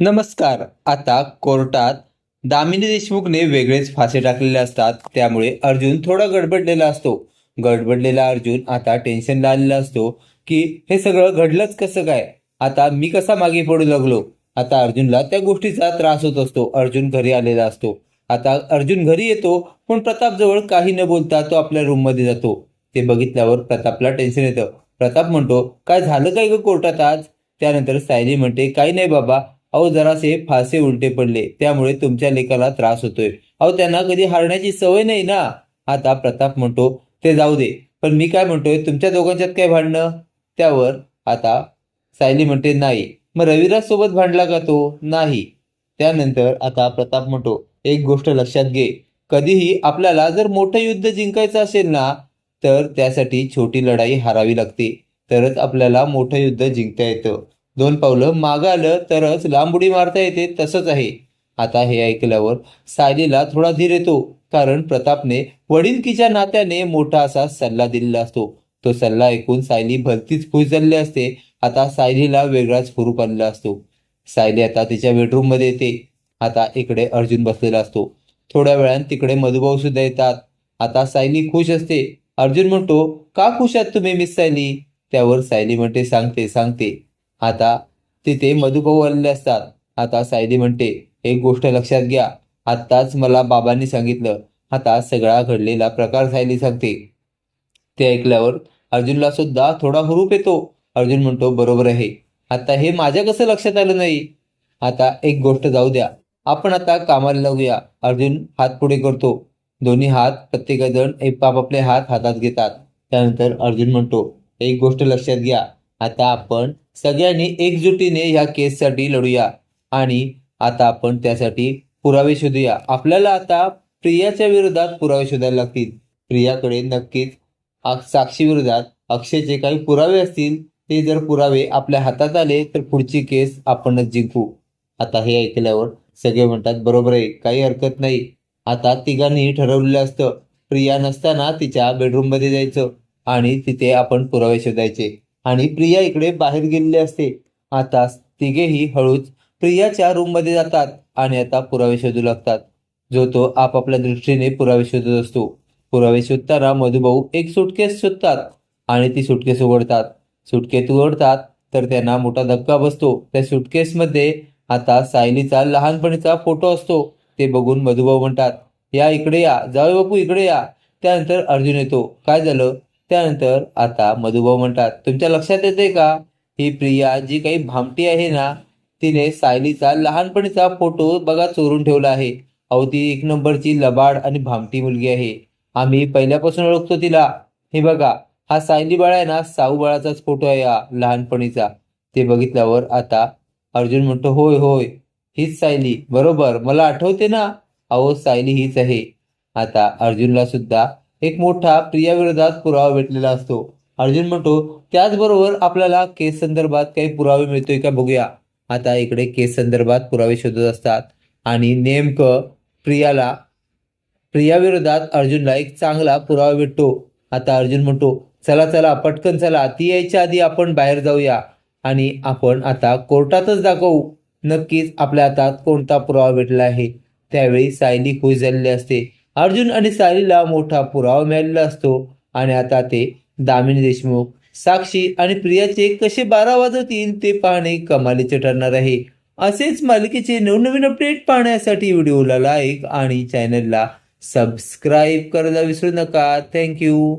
नमस्कार. आता कोर्टात दामिनी देशमुखने वेगळेच फासे टाकलेले असतात. त्यामुळे अर्जुन थोडा गडबडलेला असतो. गडबडलेला अर्जुन आता टेन्शनला आलेला असतो की हे सगळं घडलंच कसं काय? आता मी कसा मागे पडू लागलो? आता अर्जुनला त्या गोष्टीचा त्रास होत असतो. अर्जुन घरी आलेला असतो. आता अर्जुन घरी येतो पण प्रताप जवळ काही न बोलता तो आपल्या रूममध्ये जातो. ते बघितल्यावर प्रतापला टेन्शन येतं. प्रताप म्हणतो काय झालं काय ग कोर्टात आज? त्यानंतर सायली म्हणते काही नाही बाबा अहो जरासे फासे उलटे पडले. त्यामुळे तुमच्या लेकाला त्रास होतोय. अहो त्यांना कधी हारण्याची सवय नाही ना? आता प्रताप म्हणतो ते जाऊ दे. पण मी काय म्हणतोय तुमच्या दोघांच्यात काय भांडणं? त्यावर आता सायली म्हणते नाही. मग रविराज सोबत भांडला का तो? नाही. त्यानंतर आता प्रताप म्हणतो एक गोष्ट लक्षात घे. कधीही आपल्याला जर मोठं युद्ध जिंकायचं असेल ना तर त्यासाठी छोटी लढाई हारावी लागते. तरच आपल्याला मोठं युद्ध जिंकता येतं. दोन पावलं मागं आलं तरच लांब उडी मारता येते तसंच आहे. आता हे ऐकल्यावर सायलीला थोडा धीर येतो कारण प्रतापने वडीलकीच्या नात्याने मोठा असा सल्ला दिलेला असतो. तो सल्ला ऐकून सायली भलतीच खुश झालेली असते. आता सायलीला वेगळाच हुरूप आलेला असतो. सायली आता तिच्या बेडरूममध्ये येते. आता इकडे अर्जुन बसलेला असतो. थोड्या वेळान तिकडे मधुभाऊ सुद्धा येतात. आता सायली खुश असते. अर्जुन म्हणतो का खुश आहात तुम्ही मिस सायली? त्यावर सायली म्हणते सांगते सांगते. आता तिथे मधुभाऊ आलेले असतात. आता सायली म्हणते एक गोष्ट लक्षात घ्या. आत्ताच मला बाबांनी सांगितलं. आता सगळा घडलेला प्रकार सायली सांगते. ते ऐकल्यावर अर्जुनला सुद्धा थोडा हुरूप येतो. अर्जुन म्हणतो बरोबर आहे. आता हे माझ्या कसं लक्षात आलं नाही? आता एक गोष्ट जाऊ द्या. आपण आता कामाला लागूया अर्जुन हात पुढे करतो. दोन्ही हात प्रत्येकजण एक आपापले हात हातात घेतात. त्यानंतर अर्जुन म्हणतो एक गोष्ट लक्षात घ्या. आता आपण सगळ्यांनी एकजुटीने ह्या केससाठी लढूया. आणि आता आपण त्यासाठी पुरावे शोधूया. आपल्याला आता प्रियाच्या विरोधात पुरावे शोधायला लागतील. प्रियाकडे नक्कीच साक्षी विरोधात अक्षयचे काही पुरावे असतील. ते जर पुरावे आपल्या हातात आले तर पुढची केस आपणच जिंकू. आता हे ऐकल्यावर सगळे म्हणतात बरोबर आहे काही हरकत नाही. आता तिघांनी ठरवलेलं असतं. प्रिया नसताना तिच्या बेडरूममध्ये जायचं आणि तिथे आपण पुरावे शोधायचे. आणि प्रिया इकडे बाहेर गेलेली असते. आता तिघेही हळूच प्रियाच्या रूममध्ये जातात आणि आता पुरावे शोधू लागतात. जो तो आपापल्या दृष्टीने पुरावे शोधत असतो. पुरावे शोधताना मधुभाऊ एक सुटकेस शोधतात आणि ती सुटकेस उघडतात. सुटकेस उघडतात तर त्यांना मोठा धक्का बसतो. त्या सुटकेसमध्ये आता सायलीचा लहानपणीचा फोटो असतो. ते बघून मधुभाऊ म्हणतात या इकडे या. जाऊ बापू इकडे या. त्यानंतर अर्जुन येतो. काय झालं? त्यानंतर आता मधुभाऊ म्हणतात तुमच्या लक्षात येते का? ही प्रिया जी काही भामटी आहे ना तिने सायलीचा लहानपणीचा फोटो बघा चोरून ठेवला आहे. अहो ती एक नंबरची लबाड आणि भामटी मुलगी आहे. आम्ही पहिल्यापासून ओळखतो तिला. हे बघा हा सायली बाळा आहे ना साऊ बाळाचाच फोटो आहे हा लहानपणीचा. ते बघितल्यावर आता अर्जुन म्हणतो होय होय हीच सायली बरोबर मला आठवते ना. अहो सायली हीच आहे. आता अर्जुनला सुद्धा एक मोठा प्रियाविरोधात पुरावा भेटलेला असतो. अर्जुन म्हणतो त्याचबरोबर आपल्याला केस संदर्भात काही पुरावे मिळतोय का बघूया. आता इकडे केस संदर्भात पुरावे शोधत असतात. आणि नेमकं प्रियाला प्रियाविरोधात अर्जुनला एक चांगला पुरावा भेटतो. आता अर्जुन म्हणतो चला चला पटकन चला ती यायच्या आधी आपण बाहेर जाऊया. आणि आपण आता कोर्टातच दाखवू. नक्कीच आपल्या हातात कोणता पुरावा भेटला आहे. त्यावेळी सायली खुश झालेली असते. अर्जुन आणि सायलीला मोठा पुरावा मिळालेला असतो आणि आता ते दामिनी देशमुख साक्षी आणि प्रियाचे कसे बारा वाजवतील ते पाहणे कमालीचे ठरणार आहे. असेच मालिकेचे नवनवीन अपडेट पाहण्यासाठी व्हिडिओला लाईक आणि चॅनलला सबस्क्राईब करायला विसरू नका. थँक्यू